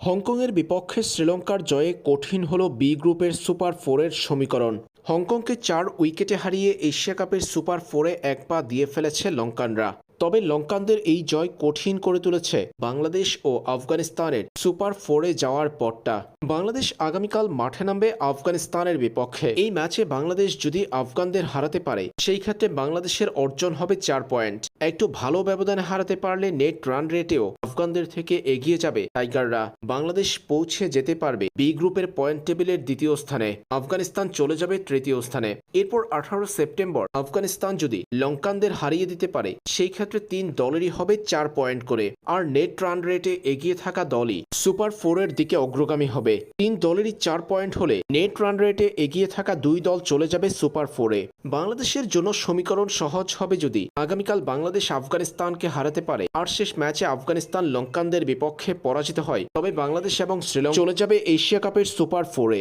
হংকংয়ের বিপক্ষে শ্রীলঙ্কার জয়ে কঠিন হল বি গ্রুপের সুপার ফোরের সমীকরণ। হংকংকে চার উইকেটে হারিয়ে এশিয়া কাপের সুপার ফোরে এক পা দিয়ে ফেলেছে লঙ্কানরা। তবে লঙ্কানদের এই জয় কঠিন করে তুলেছে বাংলাদেশ ও আফগানিস্তানের সুপার ফোরে যাওয়ার পথটা। বাংলাদেশ আগামীকাল মাঠে নামবে আফগানিস্তানের বিপক্ষে। এই ম্যাচে বাংলাদেশ যদি আফগানদের হারাতে পারে, সেই ক্ষেত্রে বাংলাদেশের অর্জন হবে চার পয়েন্ট। একটু ভালো ব্যবধানে হারাতে পারলে নেট রান রেটেও আফগানদের থেকে এগিয়ে যাবে টাইগাররা। বাংলাদেশ পৌঁছে যেতে পারবে বি গ্রুপের পয়েন্ট টেবিলের দ্বিতীয় স্থানে। আফগানিস্তান চলে যাবে তৃতীয় স্থানে। এরপর আঠারো সেপ্টেম্বর আফগানিস্তান যদি লঙ্কানদের হারিয়ে দিতে পারে, সেই ক্ষেত্রে তিন দলেরই হবে চার পয়েন্ট করে, আর নেট রান রেটে এগিয়ে থাকা দলই সুপার ফোরের দিকে অগ্রগামী হবে। তিন দলেরই চার পয়েন্ট হলে নেট রান রেটে এগিয়ে থাকা দুই দল চলে যাবে সুপার ফোরে। বাংলাদেশের জন্য সমীকরণ সহজ হবে যদি আগামীকাল বাংলাদেশ আফগানিস্তানকে হারাতে পারে, আর শেষ ম্যাচে আফগানিস্তান লঙ্কানদের বিপক্ষে পরাজিত হয়, তবে বাংলাদেশ এবং শ্রীলঙ্কা চলে যাবে এশিয়া কাপের সুপার ফোরে।